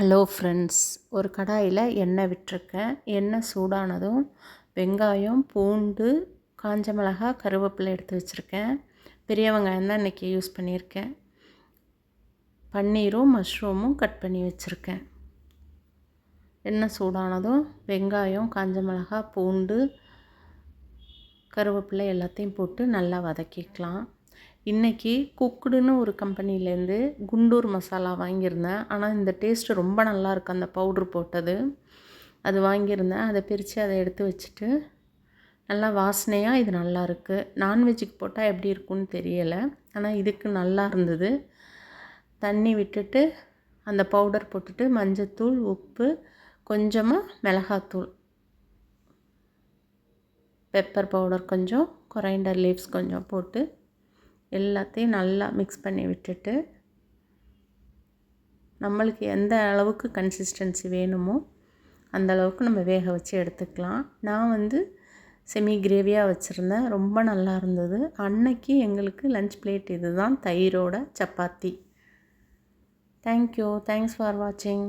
Hello friends ஒரு கடாயில் எண்ணெய் விட்டிருக்கேன். எண்ணெய் சூடானதும் வெங்காயம் பூண்டு காஞ்ச மிளகா கருவேப்பிலை எடுத்து வச்சுருக்கேன். பெரிய வெங்காயம் தான் இன்றைக்கி யூஸ் பண்ணியிருக்கேன். பன்னீரும் மஷ்ரூமும் கட் பண்ணி வச்சுருக்கேன். எண்ணெய் சூடானதும் வெங்காயம் காஞ்ச மிளகா பூண்டு கருவேப்பிலை எல்லாத்தையும் போட்டு நல்லா வதக்கிக்கலாம். இன்றைக்கி குக்குடுன்னு ஒரு கம்பெனிலேருந்து குண்டூர் மசாலா வாங்கியிருந்தேன். ஆனால் இந்த டேஸ்ட்டு ரொம்ப நல்லா இருக்குது அந்த பவுட்ரு போட்டது. அது வாங்கியிருந்தேன். அதை பிரித்து அதை எடுத்து வச்சுட்டு நல்லா வாசனையாக இது நல்லா இருக்குது நான்வெஜ்ஜுக்கு போட்டால் எப்படி இருக்குன்னு தெரியலை. ஆனால் இதுக்கு நல்லா இருந்தது. தண்ணி விட்டுட்டு அந்த பவுடர் போட்டுட்டு மஞ்சத்தூள் உப்பு கொஞ்சமாக மிளகாத்தூள். பெப்பர் பவுடர் கொஞ்சம் கொரைண்டர் லீவ்ஸ் கொஞ்சம் போட்டு எல்லாத்தையும் நல்லா மிக்ஸ் பண்ணி விட்டுட்டு நம்மளுக்கு எந்த அளவுக்கு கன்சிஸ்டன்சி வேணுமோ அந்த அளவுக்கு நம்ம வேக வச்சு எடுத்துக்கலாம். நான் வந்து செமி கிரேவியாக வச்சுருந்தேன். ரொம்ப நல்லா இருந்தது. அன்னைக்கு எங்களுக்கு லஞ்ச் பிளேட் இது தான் தயிரோட சப்பாத்தி. தேங்க்யூ தேங்க்ஸ் ஃபார் வாட்சிங்